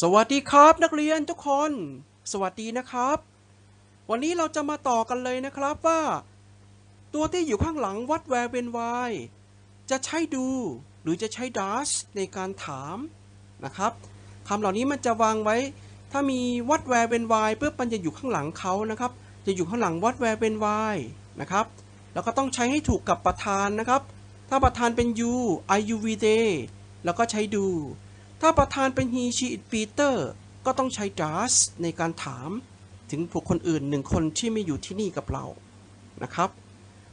สวัสดีครับนักเรียนทุกคน สวัสดีนะครับ วันนี้เราจะมาต่อกันเลยนะครับว่า ตัวที่อยู่ข้างหลังวัดแวร์เวนไวจะใช้ดูหรือจะใช้ดัชในการถามนะครับคำเหล่านี้มันจะวางไว้ ถ้ามีวัดแวร์เวนไวปุ๊บมันจะอยู่ข้างหลังเขานะครับ จะอยู่ข้างหลังวัดแวร์เวนไวนะครับ แล้วก็ต้องใช้ให้ถูกกับประธานนะครับ ถ้าประธานเป็น you I you we they แล้วก็ใช้ดู ถ้าประธานเป็น he she it Peter ก็ต้องใช้ does ในการถามถึงบุคคลอื่นหนึ่งคนที่ไม่อยู่ที่นี่กับเรานะครับ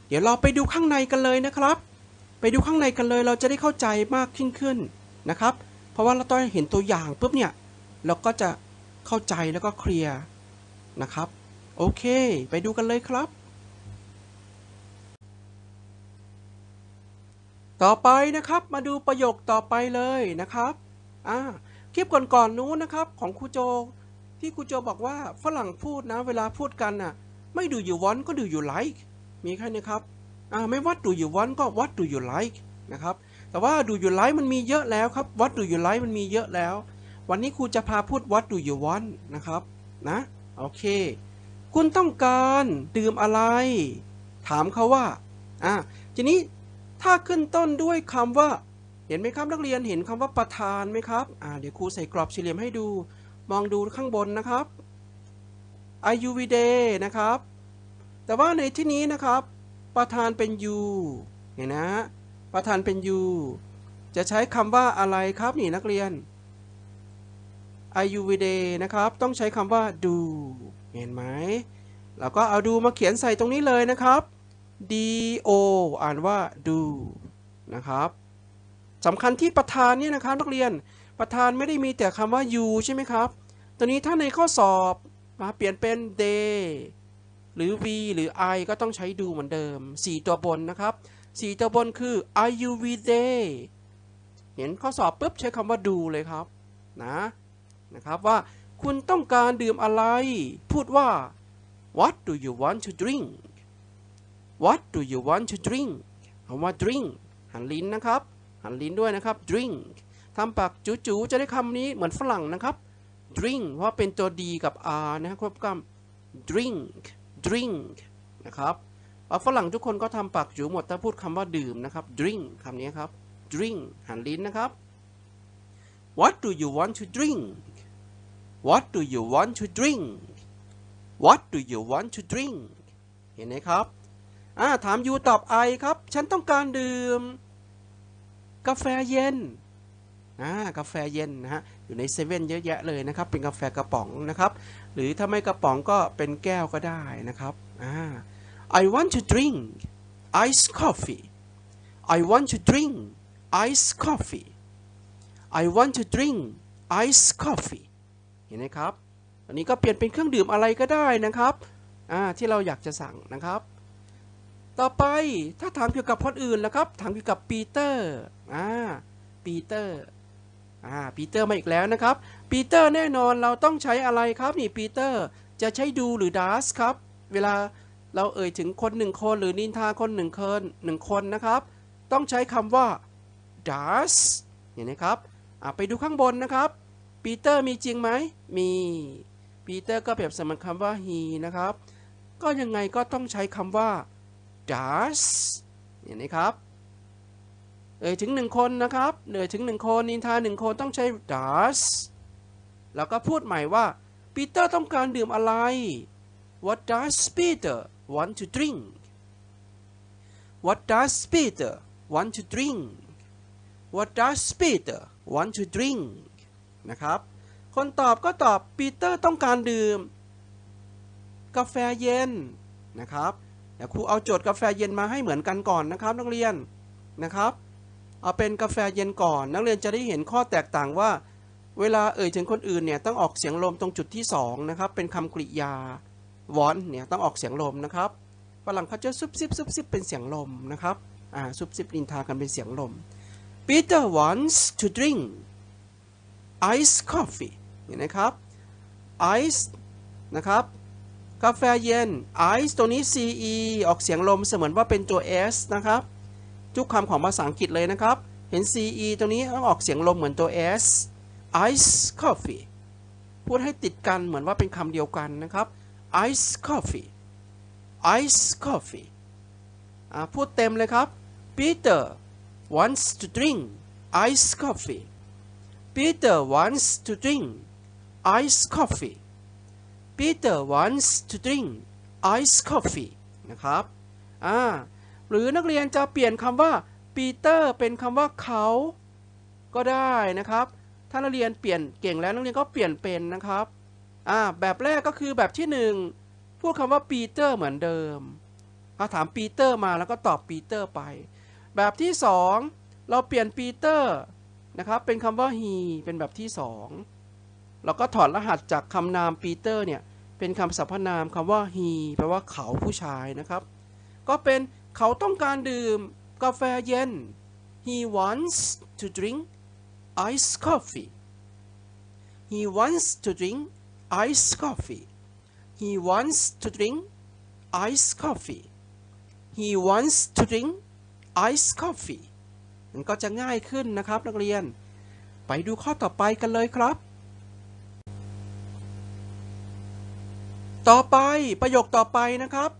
เดี๋ยวเราไปดูข้างในกันเลยนะครับ ไปดูข้างในกันเลยเราจะได้เข้าใจมากขึ้นขึ้นนะครับ เพราะว่าเราต้องเห็นตัวอย่างปุ๊บเนี่ยเราก็จะเข้าใจแล้วก็เคลียร์นะครับ โอเค ไปดูกันเลยครับ ต่อไปนะครับมาดูประโยคต่อไปเลยนะครับ อ่าคลิปก่อนๆนู้นนะครับของครูโจ ที่ครูโจบอกว่าฝรั่งพูดนะเวลาพูดกันน่ะ ไม่ดูอยู่วอนก็ดูอยู่ไลค์มีแค่นี้ครับอ่าไม่วัดดูอยู่วอนก็วัดดูอยู่ไลค์นะครับแต่ว่าดูอยู่ไลค์มันมีเยอะแล้วครับวัดดูอยู่ไลค์มันมีเยอะแล้ว วันนี้ครูจะพาพูดวัดดูอยู่วอนนะครับนะโอเค คุณต้องการดื่มอะไร ถามเขาว่าอ่าทีนี้ถ้าขึ้นต้นด้วยคำว่า เห็นไหมครับนักเรียนเห็นคำว่าประธานไหมครับอ่าเดี๋ยวครูใส่กรอบสี่เหลี่ยมให้ดู มองดูข้างบนนะครับ iu v d นะครับ แต่ว่าในที่นี้นะครับ ประธานเป็น u เห็นนะ ประธานเป็น u จะใช้คำว่าอะไรครับนี่นักเรียน iu v d นะครับ ต้องใช้คำว่า do เห็นไหมแล้วก็เอาดูมาเขียนใส่ตรงนี้เลยนะครับ D O อ่านว่า do นะครับ สำคัญที่ประธานเนี่ยนะครับนักเรียนประธานไม่ได้มีแต่คำว่า you ใช่ไหมครับ ตัวนี้ถ้าในข้อสอบมาเปลี่ยนเป็น they หรือ we หรือ I ก็ต้องใช้ do เหมือนเดิม 4 ตัวบนนะครับ 4 ตัวบนคือ are you with they เห็นข้อสอบปุ๊บใช้คำว่า do เลยครับนะนะครับว่าคุณต้องการดื่มอะไร พูดว่า what do you want to drink What do you want to drink คำว่า drink หันลิ้นนะครับ หันลิ้นด้วยนะครับ drink ทำปากจูๆจะได้คำนี้เหมือนฝรั่งนะครับ drink เพราะเป็นตัว D กับ R นะครับควบกำ drink drink นะครับฝรั่งทุกคนก็ทำปากจูหมดถ้าพูดคำว่าดื่มนะครับ drink คำนี้ครับ drink หันลิ้นนะครับ What do you want to drink What do you want to drink What do you want to drink เห็นไหมครับ อ่า ถามยูตอบไอครับ ฉันต้องการดื่ม กาแฟเย็นอ่ากาแฟเย็นนะฮะอยู่ในเซเว่นเยอะแยะเลยนะครับ เป็นกาแฟกระป๋องนะครับ หรือถ้าไม่กระป๋องก็เป็นแก้วก็ได้นะครับอ่า I want to drink iced coffee I want to drink iced coffee I want to drink iced coffee เห็นไหมครับ อันนี้ก็เปลี่ยนเป็นเครื่องดื่มอะไรก็ได้นะครับอ่าที่เราอยากจะสั่งนะครับ ต่อไปถ้าถามเกี่ยวกับคนอื่นนะครับ ถามเกี่ยวกับปีเตอร์ อ่าปีเตอร์อ่าปีเตอร์มาอีกแล้วนะครับปีเตอร์แน่นอนเราต้องใช้อะไรครับนี่ปีเตอร์จะใช้ดูหรือดัสครับ เวลาเราเอ่ยถึงคนหนึ่งคนหรือนินทาคนหนึ่งคนหนึ่งคนนะครับ ต้องใช้คำว่า does เห็นไหมครับไปดูข้างบนนะครับปีเตอร์มีจริงไหมมีปีเตอร์ก็เปรียบสมคำว่า he นะครับ ก็ยังไงก็ต้องใช้คำว่า does เห็นไหมครับ เอ่ยถึงหนึ่งคนนะครับเอ่ยถึงหนึ่งคนนินทาหนึ่งคนต้องใช้ does แล้วก็พูดใหม่ว่าปีเตอร์ต้องการดื่มอะไร What does Peter want to drink What does Peter want to drink What does Peter want to drink นะครับ คนตอบก็ตอบปีเตอร์ต้องการดื่ม กาแฟเย็นนะครับเดี๋ยวครูเอาโจทย์กาแฟเย็นมาให้เหมือนกันก่อนนะครับนักเรียนนะครับ เอาเป็นกาแฟเย็นก่อน นักเรียนจะได้เห็นข้อแตกต่างว่า เวลาเอ่ยถึงคนอื่นเนี่ยต้องออกเสียงลมตรงจุดที่2นะครับเป็นคำกริยาวอนเนี่ยต้องออกเสียงลมนะครับฝรั่งเขาจะซุบซิบซุบซิบเป็นเสียงลมนะครับอ่าซุบซิบนินทากันเป็นเสียงลม Peter wants to drink ice coffee เห็นไหมครับ ice นะครับกาแฟเย็น ice ตัวนี้ ce ออกเสียงลมเสมือนว่าเป็นตัว s นะครับ ทุกคำของภาษาอังกฤษเลยนะครับ เห็น ce ตัวนี้ต้องออกเสียงลมเหมือนตัว s ice coffee พูดให้ติดกันเหมือนว่าเป็นคำเดียวกันนะครับ ice coffee ice coffee พูดเต็มเลยครับ Peter wants to drink ice coffee Peter wants to drink ice coffee Peter wants to drink ice coffee นะครับ อ่า หรือนักเรียนจะเปลี่ยนคำว่า Peter เป็นคำว่าเขาก็ได้นะครับ ถ้านักเรียนเปลี่ยนเก่งแล้วนักเรียนก็เปลี่ยนเป็นนะครับอ่าแบบแรกก็คือแบบที่หนึ่งพูดคำว่า Peter เหมือนเดิมถ้าถาม Peter มาแล้วก็ตอบ Peter ไป แบบที่สองเราเปลี่ยน Peter นะครับเป็นคำว่า he เป็นแบบที่สองเราก็ถอดรหัสจากคำนาม Peter เนี่ยเป็นคำสรรพนามคำว่า he แปลว่าเขาผู้ชายนะครับ ก็เป็น เขาต้องการดื่มกาแฟเย็น he wants to drink iced coffee he wants to drink iced coffee he wants to drink iced coffee he wants to drink iced coffee มันก็จะง่ายขึ้นนะครับนักเรียน ไปดูข้อต่อไปกันเลยครับ ต่อไปประโยคต่อไปนะครับ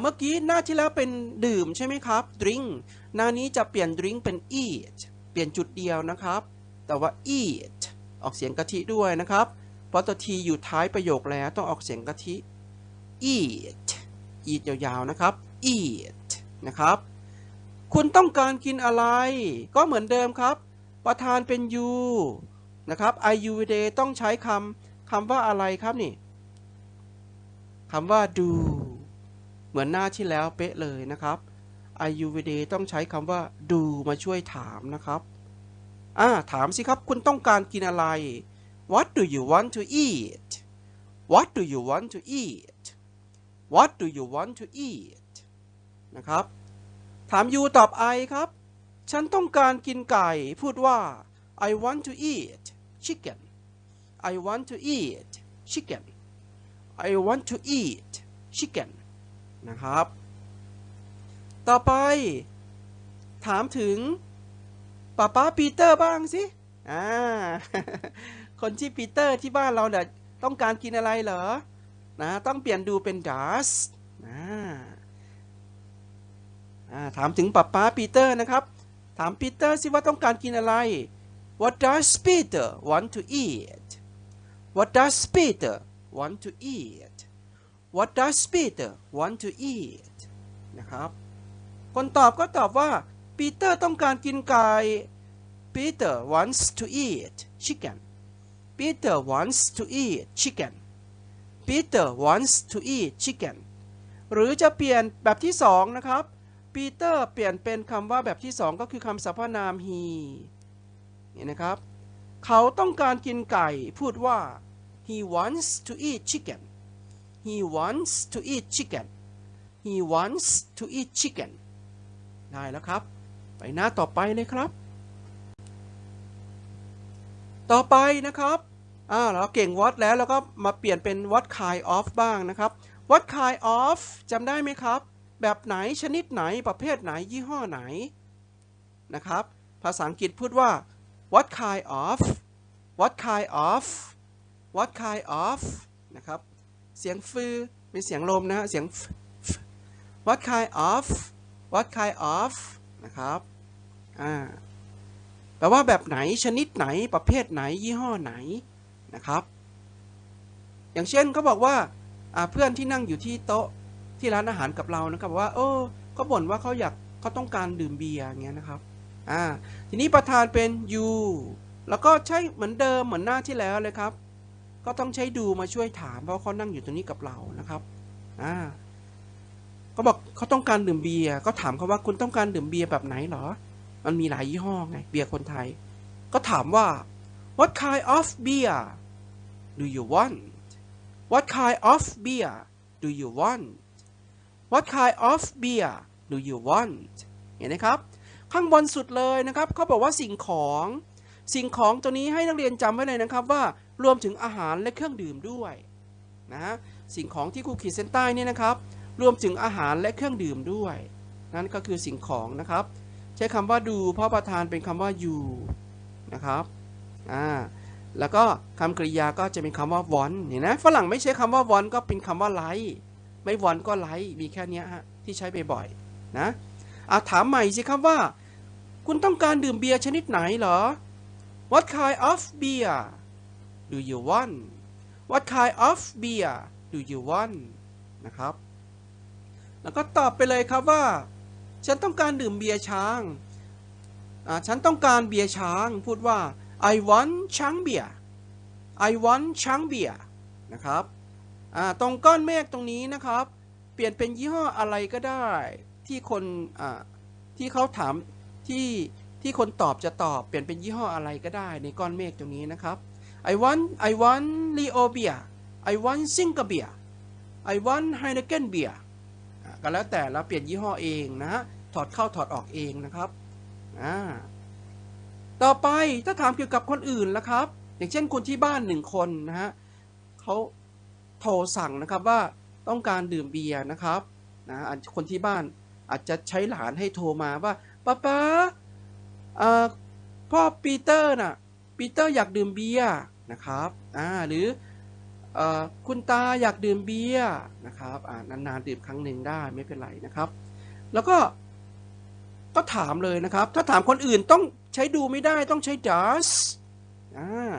เมื่อกี้หน้าที่แล้วเป็นดื่มใช่ไหมครับ drink หน้านี้จะเปลี่ยน drink เป็น eat เปลี่ยนจุดเดียวนะครับ แต่ว่า eat ออกเสียงกะทิด้วยนะครับ เพราะตัวทีอยู่ท้ายประโยคแล้วต้องออกเสียงกะทิ eat eat ยาวๆนะครับ eat นะครับ คุณต้องการกินอะไร ก็เหมือนเดิมครับ ประธานเป็น you นะครับ I u day ต้องใช้คำคำว่าอะไรครับนี่คำว่า do มือนหน้าที่แล้วเป๊ะเลยนะครับ I you day ต้องใช้คำว่า do มาช่วยถามนะครับอ่าถามสิครับคุณต้องการกินอะไร What do you want to eat What do you want to eat What do you want to eat นะครับ ถาม you ตอบ I ครับ ฉันต้องการกินไก่ พูดว่า I want to eat chicken I want to eat chicken I want to eat chicken นะครับ ต่อไป ถามถึงป้าป้าปีเตอร์บ้างสิอ่าคนที่ปีเตอร์ที่บ้านเราเนี่ยต้องการกินอะไรเหรอนะต้องเปลี่ยนดูเป็น does อ่าถามถึงป้าป้าปีเตอร์นะครับ ถามปีเตอร์สิว่าต้องการกินอะไร What does Peter want to eat What does Peter want to eat What does Peter want to eat นะครับ คนตอบก็ตอบว่าปีเตอร์ต้องการกินไก่ Peter wants to eat chicken Peter wants to eat chicken Peter wants to eat chicken หรือจะเปลี่ยนแบบที่สองนะครับปีเตอร์เปลี่ยนเป็นคำว่าแบบที่สองก็คือคำสรรพนาม he นี่นะครับ เขาต้องการกินไก่ พูดว่า he wants to eat chicken he wants to eat chicken he wants to eat chicken ได้แล้วครับ ไปหน้าต่อไปเลยครับต่อไปนะครับอ่าเราเก่ง what แล้ว แล้วก็มาเปลี่ยนเป็น what kind of บ้างนะครับ what kind of จำได้ไหมครับ แบบไหนชนิดไหนประเภทไหนยี่ห้อไหนนะครับ ภาษาอังกฤษพูดว่า what kind of what kind of what kind of นะครับ เสียงฟือเป็นเสียงลมนะฮะเสียง what kind of what kind of นะครับอ่าแปลว่าแบบไหนชนิดไหนประเภทไหนยี่ห้อไหนนะครับ อย่างเช่นเขาบอกว่าอ่าเพื่อนที่นั่งอยู่ที่โต๊ะที่ร้านอาหารกับเรานะครับบอกว่าเออเขาบ่นว่าเขาอยากเขาต้องการดื่มเบียร์อย่างเงี้ยนะครับอ่าทีนี้ประธานเป็น you แล้วก็ใช้เหมือนเดิมเหมือนหน้าที่แล้วเลยครับ ก็ต้องใช้ดูมาช่วยถามเพราะเขานั่งอยู่ตรงนี้กับเรานะครับอ่าก็บอกเขาต้องการดื่มเบียร์ก็ถามเขาว่าคุณต้องการดื่มเบียร์แบบไหนเหรอ มันมีหลายยี่ห้อไงเบียร์คนไทย ก็ถามว่า what kind of beer do you want what kind of beer do you want what kind of beer do you want เห็นไหมครับ ข้างบนสุดเลยนะครับเขาบอกว่าสิ่งของ สิ่งของตัวนี้ให้นักเรียนจำไว้เลยนะครับว่า รวมถึงอาหารและเครื่องดื่มด้วยนะสิ่งของที่ครูขีดเส้นใต้นี่นะครับ รวมถึงอาหารและเครื่องดื่มด้วย นั่นก็คือสิ่งของนะครับ ใช้คำว่าดูเพราะประธานเป็นคำว่า you นะครับอ่าแล้วก็คำกริยาก็จะเป็นคำว่า want เห็นนะฝรั่งไม่ใช้คำว่า want ก็เป็นคำว่า like ไม่ want ก็ like มีแค่นี้ฮะที่ใช้บ่อยๆนะอะถามใหม่สิครับว่า คุณต้องการดื่มเบียร์ชนิดไหนเหรอ What kind of beer do you want What kind of beer do you want นะครับ แล้วก็ตอบไปเลยครับว่า ฉันต้องการดื่มเบียร์ช้างอ่าฉันต้องการเบียร์ช้าง พูดว่า I want ช้างเบียร์ I want ช้างเบียร์นะครับอ่าตรงก้อนเมฆตรงนี้นะครับ เปลี่ยนเป็นยี่ห้ออะไรก็ได้ ที่คนอ่าที่เขาถามที่ที่คนตอบจะตอบเปลี่ยนเป็นยี่ห้ออะไรก็ได้ในก้อนเมฆตรงนี้นะครับ I want I want Leo beer I want Singer beer I want Heineken beer ก็แล้วแต่เราเปลี่ยนยี่ห้อเองนะฮะถอดเข้าถอดออกเองนะครับอ่าต่อไปถ้าถามเกี่ยวกับคนอื่นละครับ อย่างเช่นคนที่บ้านหนึ่งคนนะฮะเขาโทรสั่งนะครับว่าต้องการดื่มเบียร์นะครับนะอาจคนที่บ้านอาจจะใช้หลานให้โทรมาว่าป้าป้าพ่อปีเตอร์น่ะปีเตอร์อยากดื่มเบียร์ นะครับอ่าหรืออคุณตาอยากดื่มเบียร์นะครับอ่านานๆดื่มครั้งหนึ่งได้ไม่เป็นไรนะครับ แล้วก็ก็ถามเลยนะครับ ถ้าถามคนอื่นต้องใช้ดูไม่ได้ต้องใช้ does อ่า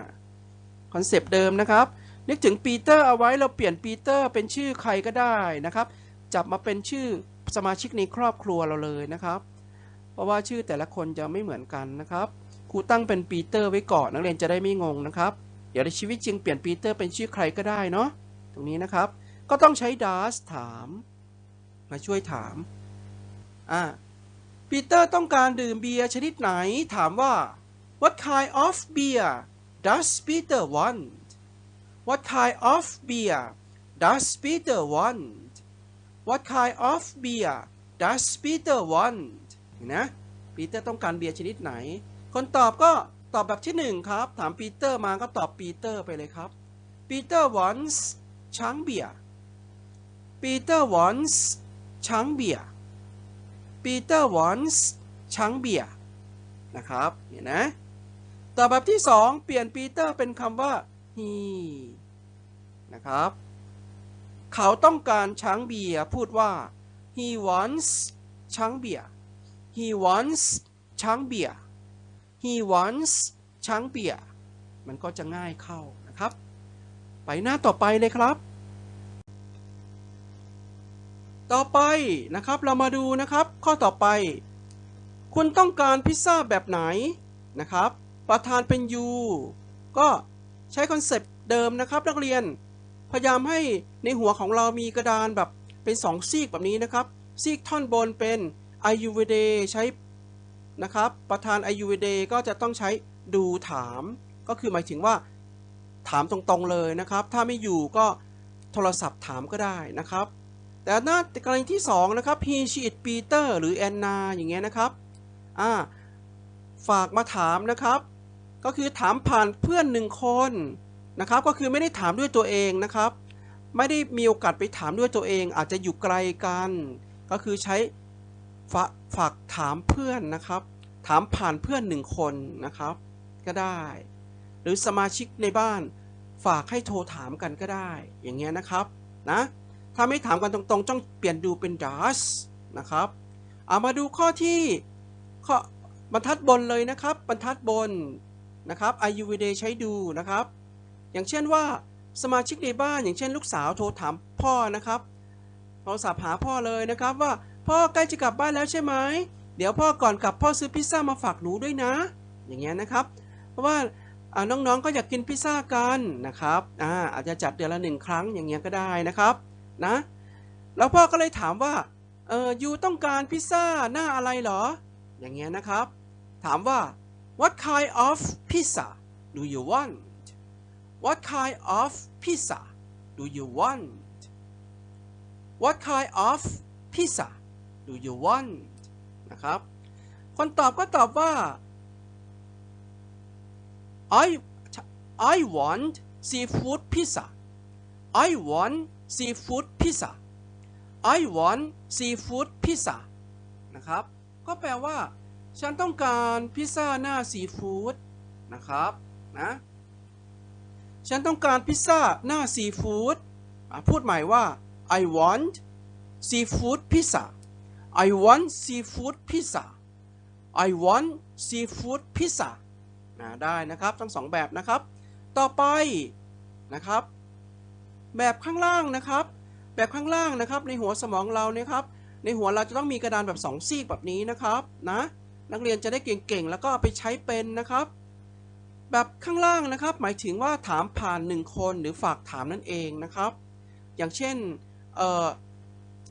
คอนเซปต์เดิมนะครับ นึกถึงปีเตอร์เอาไว้เราเปลี่ยนปีเตอร์เป็นชื่อใครก็ได้นะครับ จับมาเป็นชื่อสมาชิกในครอบครัวเราเลยนะครับ เพราะว่าชื่อแต่ละคนจะไม่เหมือนกันนะครับครูตั้งเป็นปีเตอร์ไว้ก่อนนักเรียนจะได้ไม่งงนะครับ เดี๋ยวในชีวิตจริงเปลี่ยนปีเตอร์เป็นชื่อใครก็ได้เนาะตรงนี้นะครับ ก็ต้องใช้ does ถาม มาช่วยถามอ่าปีเตอร์ต้องการดื่มเบียร์ชนิดไหน ถามว่า What kind of beer does Peter want What kind of beer does Peter want What kind of beer does Peter want เห็นนะปีเตอร์ต้องการเบียร์ชนิดไหน คนตอบก็ ตอบแบบที่หนึ่งครับ ถามปีเตอร์มาก็ตอบปีเตอร์ไปเลยครับ Peter wants ช้างเบียร์ Peter wants ช้างเบียร์ Peter wants ช้างเบียร์นะครับเห็นนะตอบแบบที่สองเปลี่ยนปีเตอร์เป็นคำว่า he นะครับ เขาต้องการช้างเบียร์พูดว่า he wants ช้างเบียร์ he wants ช้างเบียร์ he wants ช้างเบียมันก็จะง่ายเข้านะครับ ไปหน้าต่อไปเลยครับ ต่อไปนะครับเรามาดูนะครับ ข้อต่อไป คุณต้องการพิซซ่าแบบไหนนะครับ ประธานเป็น you ก็ใช้คอนเซปต์เดิมนะครับนักเรียน พยายามให้ในหัวของเรามีกระดานแบบเป็นสองซีกแบบนี้นะครับ ซีกท่อนบนเป็น ayurveda ใช้ นะครับ ประธาน ayurveda ก็จะต้องใช้ดูถาม ก็คือหมายถึงว่าถามตรงๆเลยนะครับ ถ้าไม่อยู่ก็โทรศัพท์ถามก็ได้นะครับ แต่หน้ากรณีที่ 2 นะครับ he she it Peter หรือ Anna อย่างเงี้ยนะครับอ่าฝากมาถามนะครับ ก็คือถามผ่านเพื่อนหนึ่งคนนะครับ ก็คือไม่ได้ถามด้วยตัวเองนะครับ ไม่ได้มีโอกาสไปถามด้วยตัวเอง อาจจะอยู่ไกลกัน ก็คือใช้ ฝากถามเพื่อนนะครับ ถามผ่านเพื่อนหนึ่งคนนะครับ ก็ได้ หรือสมาชิกในบ้านฝากให้โทรถามกันก็ได้ อย่างเงี้ยนะครับนะถ้าไม่ถามกันตรงๆต้องเปลี่ยนดูเป็น does นะครับเอามาดูข้อที่ข้อบรรทัดบนเลยนะครับ บรรทัดบนนะครับ ayurveda ใช้ดูนะครับ อย่างเช่นว่าสมาชิกในบ้าน อย่างเช่นลูกสาวโทรถามพ่อนะครับโทรศัพท์หาพ่อเลยนะครับว่า พ่อใกล้จะกลับบ้านแล้วใช่ไหมเดี๋ยวพ่อก่อนกลับพ่อซื้อพิซซ่ามาฝากหนูด้วยนะ อย่างเงี้ยนะครับ เพราะว่าน้องๆก็อยากกินพิซซ่ากันนะครับอ่าอาจจะจัดเดือนละหนึ่งครั้งอย่างเงี้ยก็ได้นะครับนะแล้วพ่อก็เลยถามว่าเออยูต้องการพิซซ่าหน้าอะไรเหรอ อย่างเงี้ยนะครับ ถามว่า what kind of pizza do you want what kind of pizza do you want what kind of pizza do you want นะครับ คนตอบก็ตอบว่า I I want seafood pizza I want seafood pizza I want seafood pizza นะครับ ก็แปลว่า ฉันต้องการพิซซ่าหน้าซีฟู้ดนะครับนะฉันต้องการพิซซ่าหน้าซีฟู้ดพูดใหม่ว่า I want seafood pizza I want seafood pizza I want seafood pizza นะได้นะครับทั้งสองแบบนะครับ ต่อไปนะครับ แบบข้างล่างนะครับ แบบข้างล่างนะครับ ในหัวสมองเราเนี่ยครับ ในหัวเราจะต้องมีกระดานแบบสองซีกแบบนี้นะครับนะนักเรียนจะได้เก่งๆแล้วก็เอาไปใช้เป็นนะครับ แบบข้างล่างนะครับ หมายถึงว่าถามผ่านหนึ่งคนหรือฝากถามนั่นเองนะครับ อย่างเช่นเ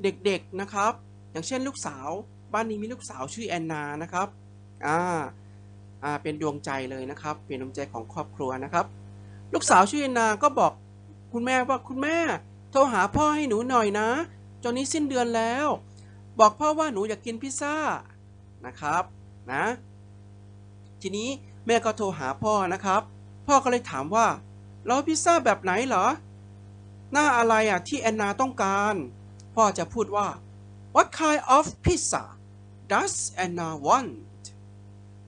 เด็กๆนะครับ อย่างเช่นลูกสาว บ้านนี้มีลูกสาวชื่อแอนนานะครับอ่าอ่าเป็นดวงใจเลยนะครับ เป็นดวงใจของครอบครัวนะครับ ลูกสาวชื่อแอนนาก็บอกคุณแม่ว่าคุณแม่ โทรหาพ่อให้หนูหน่อยนะจนนี้สิ้นเดือนแล้ว บอกพ่อว่าหนูอยากกินพิซซ่านะครับนะทีนี้แม่ก็โทรหาพ่อนะครับ พ่อก็เลยถามว่าแล้วพิซซ่าแบบไหนเหรอ หน้าอะไรอะที่แอนนาต้องการ พ่อจะพูดว่า What kind of pizza does Anna want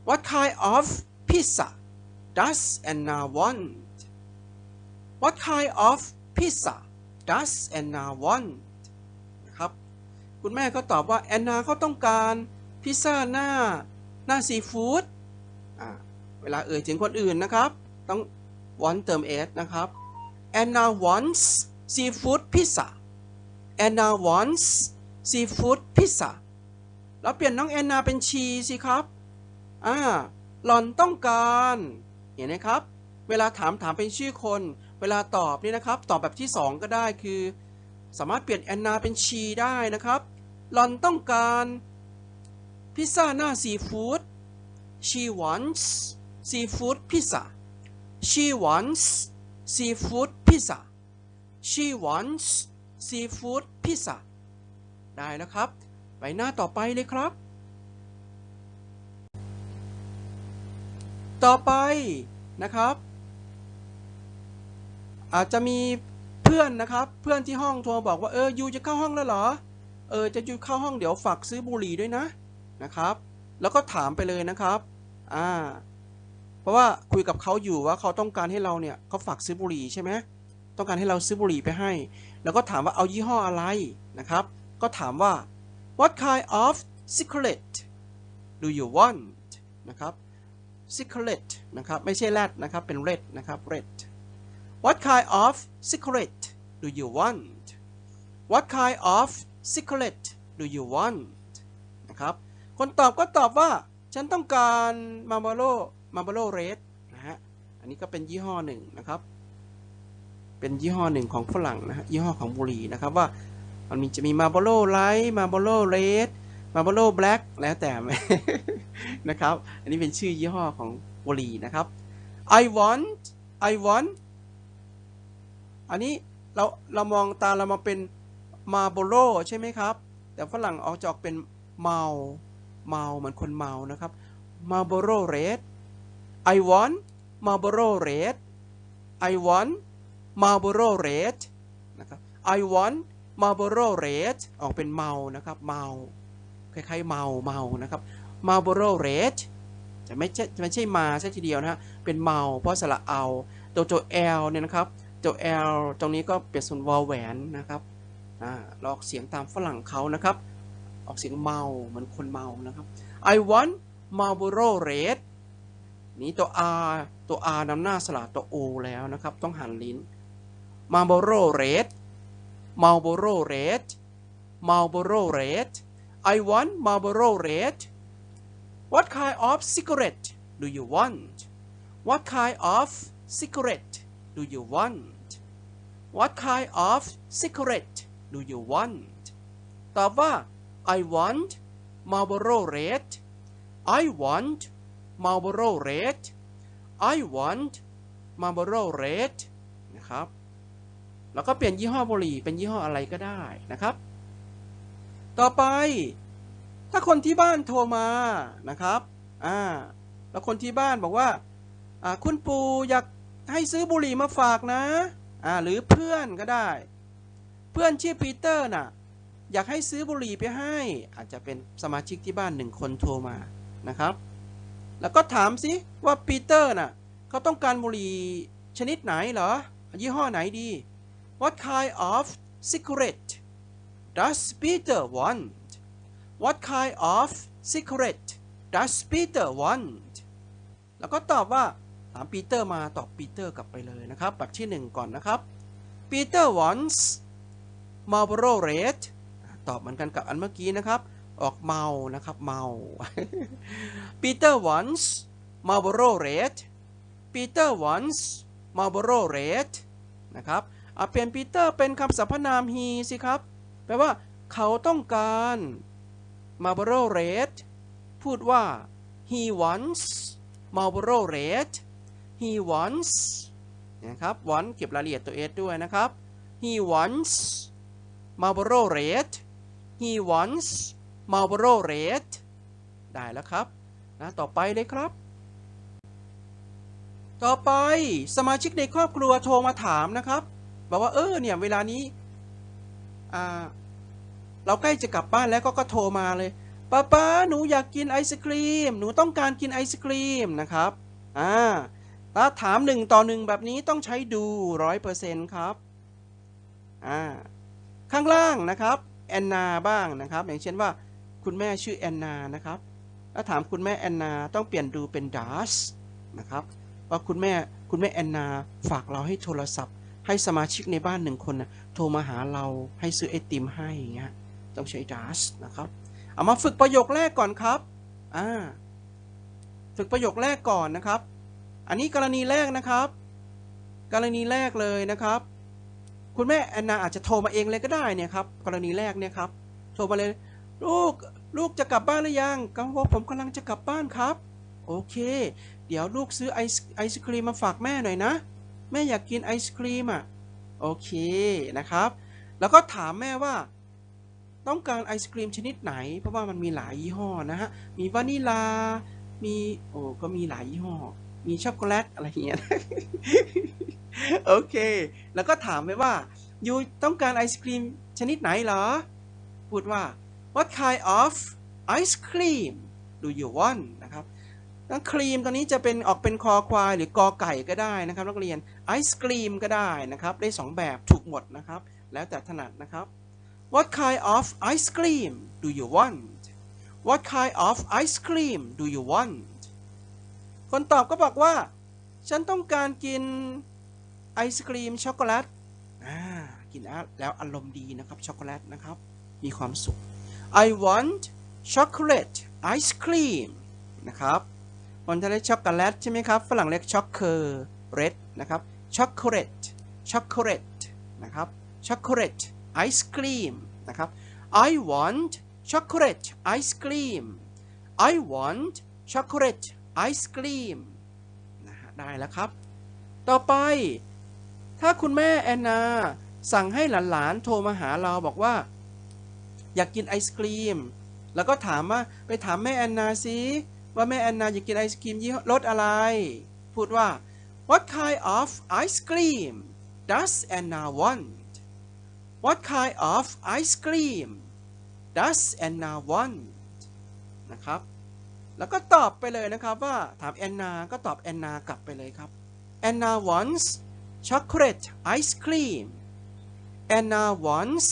What kind of pizza does Anna want What kind of pizza does Anna want นะครับ คุณแม่ก็ตอบว่าแอนนาเขาต้องการพิซซ่าหน้าหน้าซีฟู้ดเวลาเอ่ยถึงคนอื่นนะครับ ต้อง want เติม s นะครับ Anna wants seafood pizza Anna wants seafood pizza แล้วเปลี่ยนน้องแอนนาเป็นชีสิครับอ่าหล่อนต้องการ เห็นไหมครับ เวลาถามถามเป็นชื่อคน เวลาตอบนี่นะครับ ตอบแบบที่ 2 ก็ได้คือ สามารถเปลี่ยนแอนนาเป็นชีได้นะครับหล่อนต้องการพิซซ่าหน้าซีฟู้ด she wants seafood pizza she wants seafood pizza she wants seafood pizza ได้แล้วครับ ไปหน้าต่อไปเลยครับ ต่อไปนะครับ อาจจะมีเพื่อนนะครับ เพื่อนที่ห้องโทรบอกว่าเออยูจะเข้าห้องแล้วเหรอ เออจะยูเข้าห้องเดี๋ยวฝากซื้อบุหรี่ด้วยนะนะครับ แล้วก็ถามไปเลยนะครับอ่าเพราะว่าคุยกับเขาอยู่ว่าเขาต้องการให้เราเนี่ยเขาฝากซื้อบุหรี่ใช่ไหมต้องการให้เราซื้อบุหรี่ไปให้ แล้วก็ถามว่าเอายี่ห้ออะไรนะครับ ก็ถามว่า what kind of cigarette do you want นะครับ cigarette นะครับ ไม่ใช่แรดนะครับ เป็น red นะครับ red what kind of cigarette do you want what kind of cigarette do you want นะครับ คนตอบก็ตอบว่า ฉันต้องการ Marlboro Marlboro Red นะฮะ อันนี้ก็เป็นยี่ห้อหนึ่งนะครับ เป็นยี่ห้อหนึ่งของฝรั่งนะฮะ ยี่ห้อของบุหรี่นะครับว่า มันมีจะมี Marlboro Light Marlboro Red Marlboro Black แล้วแต่นะครับ อันนี้เป็นชื่อยี่ห้อของบุหรี่นะครับ I want I want อันนี้เราเรามองตาเรามาเป็น Marlboro ใช่ไหมครับ แต่ฝรั่งออกจอกเป็นเมาเมาเหมือนคนเมานะครับ Marlboro Red I want Marlboro Red I want Marlboro Red นะครับ I want Marlboro Red ออกเป็นเมานะครับเมาคล้ายๆเมาเมานะครับ Marlboro Red จะไม่ใช่ไม่ใช่มาซะทีเดียวนะฮะเป็นเมาเพราะสระเอาตัวตัว L เนี่ยนะครับตัว L ตรงนี้ก็เปลี่ยนส่วนวอลแหวนนะครับอ่าเราออกเสียงตามฝรั่งเขานะครับ ออกเสียงเมาเหมือนคนเมานะครับ I want Marlboro Red นี้ตัว R ตัว R นำหน้าสระตัว O แล้วนะครับ ต้องหันลิ้น Marlboro Red Marlboro Red Marlboro Red I want Marlboro Red What kind of cigarette do you want What kind of cigarette do you want What kind of cigarette do you want ตอบว่า I want Marlboro Red I want Marlboro Red I want Marlboro Red นะครับ แล้วก็เปลี่ยนยี่ห้อบุหรี่เป็นยี่ห้ออะไรก็ได้นะครับ ต่อไป ถ้าคนที่บ้านโทรมานะครับอ่าแล้วคนที่บ้านบอกว่าอ่าคุณปู่อยากให้ซื้อบุหรี่มาฝากนะอ่าหรือเพื่อนก็ได้ เพื่อนชื่อปีเตอร์น่ะอยากให้ซื้อบุหรี่ไปให้ อาจจะเป็นสมาชิกที่บ้านหนึ่งคนโทรมานะครับ แล้วก็ถามสิว่าปีเตอร์น่ะเขาต้องการบุหรี่ชนิดไหนเหรอยี่ห้อไหนดี What kind of cigarette does Peter want What kind of cigarette does Peter want แล้วก็ตอบว่าถามปีเตอร์มาตอบปีเตอร์กลับไปเลยนะครับแบบที่หนึ่งก่อนนะครับ Peter wants Marlboro Red ตอบเหมือนกันกับอันเมื่อกี้นะครับ ออกเมานะครับเมา Peter wants Marlboro Red Peter wants Marlboro Red นะครับ เอาเปลี่ยน Peter เป็นคำสรรพนาม he สิครับ แปลว่าเขาต้องการ Marlboro Red พูดว่า he wants Marlboro Red he wants นะครับ want เก็บรายละเอียดตัว s ด้วยนะครับ he wants Marlboro Red he wants Marlboro Red ได้แล้วครับนะต่อไปเลยครับ ต่อไปสมาชิกในครอบครัวโทรมาถามนะครับ บอกว่าเออเนี่ยเวลานี้เราใกล้จะกลับบ้านแล้วก็ก็โทรมาเลยป้าป้าหนูอยากกินไอศครีม หนูต้องการกินไอศครีมนะครับอ่าถ้าถามหนึ่งต่อหนึ่งแบบนี้ต้องใช้ดูร้อยเปอร์เซ็นต์ครับอ่าข้างล่างนะครับแอนนาบ้างนะครับ อย่างเช่นว่าคุณแม่ชื่อแอนนานะครับถ้าถามคุณแม่แอนนาต้องเปลี่ยนดูเป็นดัสนะครับว่าคุณแม่คุณแม่แอนนาฝากเราให้โทรศัพท์ ให้สมาชิกในบ้านหนึ่งคนนะโทรมาหาเราให้ซื้อไอติมให้อย่างเงี้ยต้องใช้ดัสนะครับ เอามาฝึกประโยคแรกก่อนครับอ่าฝึกประโยคแรกก่อนนะครับ อันนี้กรณีแรกนะครับ กรณีแรกเลยนะครับ คุณแม่แอนนาอาจจะโทรมาเองเลยก็ได้เนี่ยครับ กรณีแรกเนี่ยครับ โทรมาเลย ลูกลูกจะกลับบ้านหรือยังก็บอกผมกำลังจะกลับบ้านครับ โอเค เดี๋ยวลูกซื้อไอไอศครีมมาฝากแม่หน่อยนะ แม่อยากกินไอศครีมอะโอเคนะครับ แล้วก็ถามแม่ว่า ต้องการไอศครีมชนิดไหน เพราะว่ามันมีหลายยี่ห้อนะฮะมีวานิลา มีโอ้ก็มีหลายยี่ห้อ มีช็อกโกแลตอะไรเงี้ยโอเค แล้วก็ถามไปว่ายูต้องการไอศครีมชนิดไหนเหรอ พูดว่า what kind of ice cream do you want นะครับ แล้วครีมตอนนี้จะเป็นออกเป็นคอควายหรือกอไก่ก็ได้นะครับนักเรียนไอศครีมก็ได้นะครับ ได้ 2 แบบถูกหมดนะครับ แล้วแต่ถนัดนะครับ What kind of ice cream do you want What kind of ice cream do you want คนตอบก็บอกว่า ฉันต้องการกินไอศครีมช็อกโกแลตอ่ากินแล้วอารมณ์ดีนะครับช็อกโกแลตนะครับ มีความสุข I want chocolate ice cream นะครับ คนจะเรียกช็อกโกแลตใช่ไหมครับ ฝรั่งเรียกช็อกเคอร์เรตนะครับช็อกโกแลตช็อกโกแลตนะครับช็อกโกแลตไอศครีมนะครับ I want chocolate ice cream I want chocolate ice cream นะฮะได้แล้วครับ ต่อไป ถ้าคุณแม่แอนนา สั่งให้หลานๆ โทรมาหาเราบอกว่า อยากกินไอศครีม แล้วก็ถามว่าไปถามแม่แอนนาสิ ว่าแม่แอนนาอยากกินไอศครีมยี่ห้อรสอะไร พูดว่า What kind of ice cream does Anna want What kind of ice cream does Anna want นะครับ แล้วก็ตอบไปเลยนะครับว่าถามแอนนา ก็ตอบแอนนากลับไปเลยครับ Anna wants chocolate ice cream Anna wants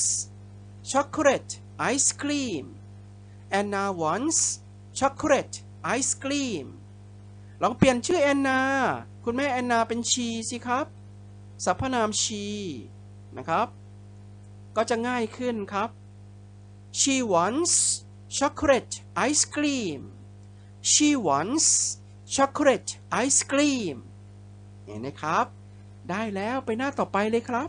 chocolate ice cream Anna wants chocolate ice cream ลองเปลี่ยนชื่อแอนนา คุณแม่แอนนาเป็นชีสิครับ สรรพนามชีนะครับ ก็จะง่ายขึ้นครับ she wants chocolate ice cream she wants chocolate ice cream เห็นไหมครับ ได้แล้วไปหน้าต่อไปเลยครับ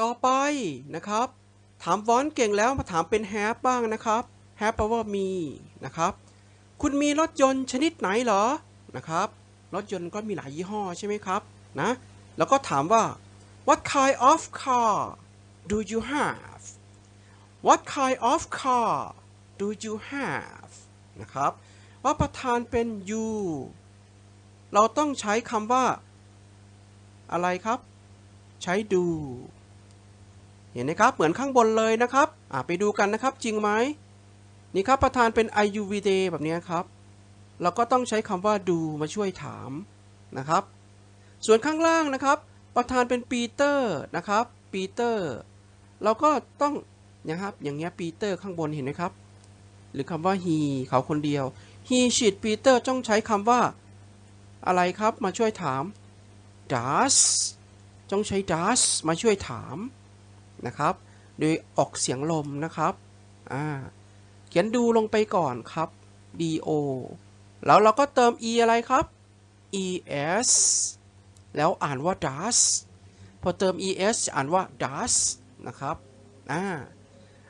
ต่อไปนะครับ ถามวอนเก่งแล้วมาถามเป็น have บ้างนะครับ have แปลว่ามีนะครับ คุณมีรถยนต์ชนิดไหนเหรอนะครับ รถยนต์ก็มีหลายยี่ห้อใช่ไหมครับนะแล้วก็ถามว่า what kind of car do you have what kind of car do you have นะครับว่าประธานเป็น you เราต้องใช้คำว่า อะไรครับ ใช้ดู เห็นไหมครับ เหมือนข้างบนเลยนะครับไปดูกันนะครับจริงไหมนี่ครับประธานเป็น IUVD แบบนี้ครับ เราก็ต้องใช้คำว่าดูมาช่วยถามนะครับ ส่วนข้างล่างนะครับ ประธานเป็นปีเตอร์นะครับปีเตอร์เราก็ต้องนะครับอย่างเงี้ยปีเตอร์ข้างบนเห็นไหมครับ หรือคำว่า he เขาคนเดียว he she Peter ต้องใช้คำว่า อะไรครับมาช่วยถาม does ต้องใช้ does มาช่วยถาม นะครับ โดยออกเสียงลมนะครับอ่าเขียนดูลงไปก่อนครับ do แล้วเราก็เติม e อะไรครับ es แล้วอ่านว่า does พอเติม es อ่านว่า does นะครับอ่า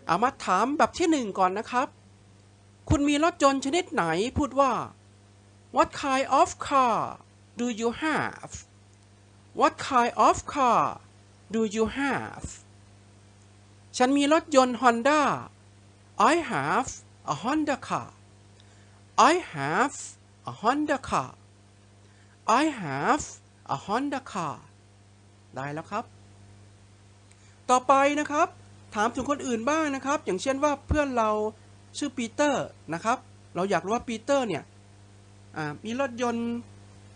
เอามาถามแบบที่หนึ่งก่อนนะครับ คุณมีรถยนต์ชนิดไหนพูดว่า What kind of car do you have What kind of car do you have ฉันมีรถยนต์ Honda I have a Honda car I have a Honda car I have a Honda car ได้แล้วครับ ต่อไปนะครับ ถามถึงคนอื่นบ้างนะครับ อย่างเช่นว่าเพื่อนเราชื่อปีเตอร์นะครับ เราอยากรู้ว่าปีเตอร์เนี่ยมีรถยนต์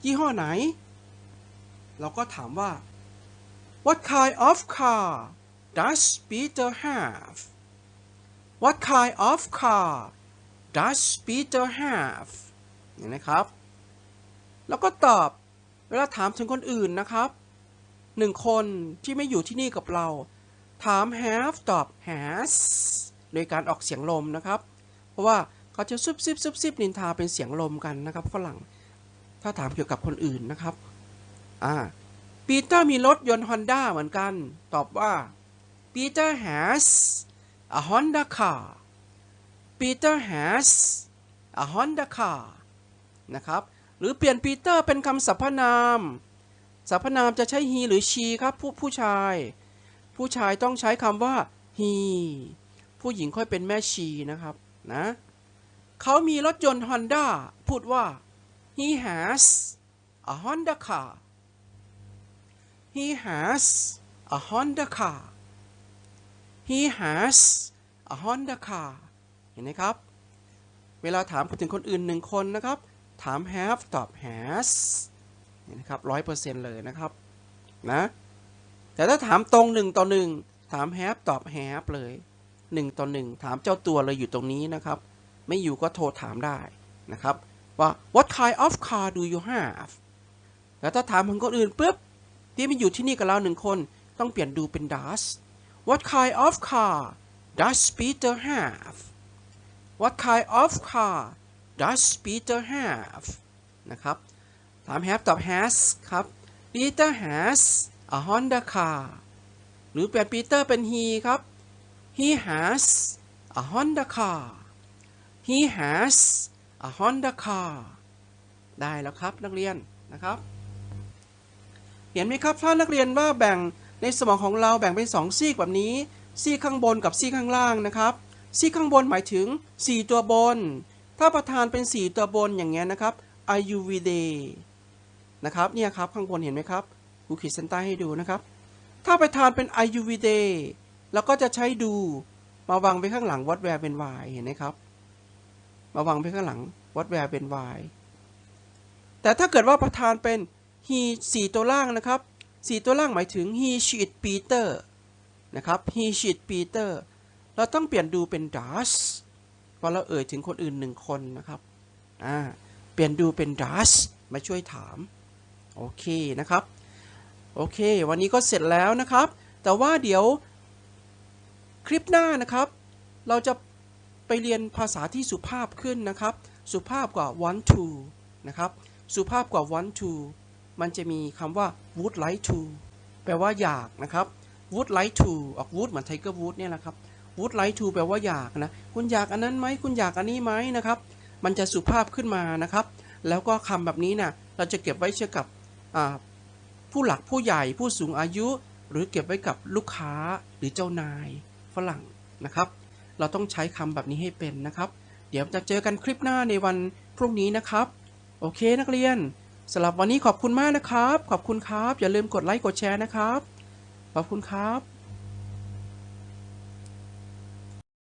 ยี่ห้อไหน เราก็ถามว่า What kind of car does Peter have What kind of car does Peter have เห็นไหมครับ แล้วก็ตอบเวลาถามถึงคนอื่นนะครับหนึ่งคนที่ไม่อยู่ที่นี่กับเรา ถาม have ตอบ has โดยการออกเสียงลมนะครับ เพราะว่าเขาจะซุบซิบซุบซิบนินทาเป็นเสียงลมกันนะครับฝรั่ง ถ้าถามเกี่ยวกับคนอื่นนะครับ อ่าปีเตอร์มีรถยนต์ Honda เหมือนกัน ตอบว่า Peter has a Honda car Peter has a Honda car นะครับ หรือเปลี่ยนปีเตอร์เป็นคำสรรพนาม สรรพนามจะใช้ he หรือ she ครับผู้ผู้ชาย ผู้ชายต้องใช้คำว่า he ผู้หญิงค่อยเป็นแม่ชีนะครับนะเขามีรถยนต์ Honda พูดว่า he has a Honda car he has a Honda car he has a Honda car เห็นไหมครับ เวลาถามถึงคนอื่นหนึ่งคนนะครับ ถาม have ตอบ has เห็นไหมครับร้อยเปอร์เซ็นต์เลยนะครับ นะ แต่ถ้าถามตรงหนึ่งต่อหนึ่งถาม have ตอบ have เลยหนึ่งต่อหนึ่งถามเจ้าตัวเลยอยู่ตรงนี้นะครับ ไม่อยู่ก็โทรถามได้นะครับ ว่า what kind of car do you have แล้วถ้าถามถึงคนอื่นปุ๊บที่ไม่อยู่ที่นี่กับเราหนึ่งคน ต้องเปลี่ยนดูเป็น does what kind of car does Peter have what kind of car does Peter have นะครับถาม have ตอบ has ครับ Peter has a Honda car หรือเปลี่ยน Peter เป็น he ครับ he has a Honda car he has a Honda car ได้แล้วครับนักเรียนนะครับ เห็นไหมครับถ้านักเรียนว่าแบ่ง ในสมองของเราแบ่งเป็นสองซีกแบบนี้ ซีกข้างบนกับซีกข้างล่างนะครับ ซีกข้างบนหมายถึง 4 ตัวบน ถ้าประธานเป็น 4 ตัวบนอย่างเงี้ยนะครับ are you with day นะครับเนี่ยครับข้างบนเห็นไหมครับครูขีดเส้นใต้ให้ดูนะครับ ถ้าประธานเป็น are you with day แล้วก็จะใช้ดูมาวางไปข้างหลัง what where เป็น y เห็นไหมครับ มาวางไปข้างหลัง what where เป็น y แต่ถ้าเกิดว่าประธานเป็น he 4 ตัวล่างนะครับ 4 ตัวล่างหมายถึง he she it Peter นะครับ he she it Peter เราต้องเปลี่ยนดูเป็น does เพราะเราเอ่ยถึงคนอื่นหนึ่งคนนะครับอ่าเปลี่ยนดูเป็น does มาช่วยถาม โอเคนะครับ โอเค วันนี้ก็เสร็จแล้วนะครับ แต่ว่าเดี๋ยวคลิปหน้านะครับ เราจะไปเรียนภาษาที่สุภาพขึ้นนะครับ สุภาพกว่า want to นะครับ สุภาพกว่า want to มันจะมีคำว่า would like to แปลว่าอยากนะครับ would like to ออก would เหมือน tiger wood เนี่ยแหละครับ would like to แปลว่าอยากนะ คุณอยากอันนั้นไหม คุณอยากอันนี้ไหมนะครับ มันจะสุภาพขึ้นมานะครับ แล้วก็คำแบบนี้นะเราจะเก็บไว้เชื่อกับผู้หลักผู้ใหญ่ผู้สูงอายุ หรือเก็บไว้กับลูกค้าหรือเจ้านายฝรั่งนะครับ เราต้องใช้คำแบบนี้ให้เป็นนะครับ เดี๋ยวจะเจอกันคลิปหน้าในวันพรุ่งนี้นะครับ โอเคนักเรียน สำหรับวันนี้ขอบคุณมากนะครับ ขอบคุณครับ อย่าลืมกดไลค์กดแชร์นะครับ ขอบคุณครับ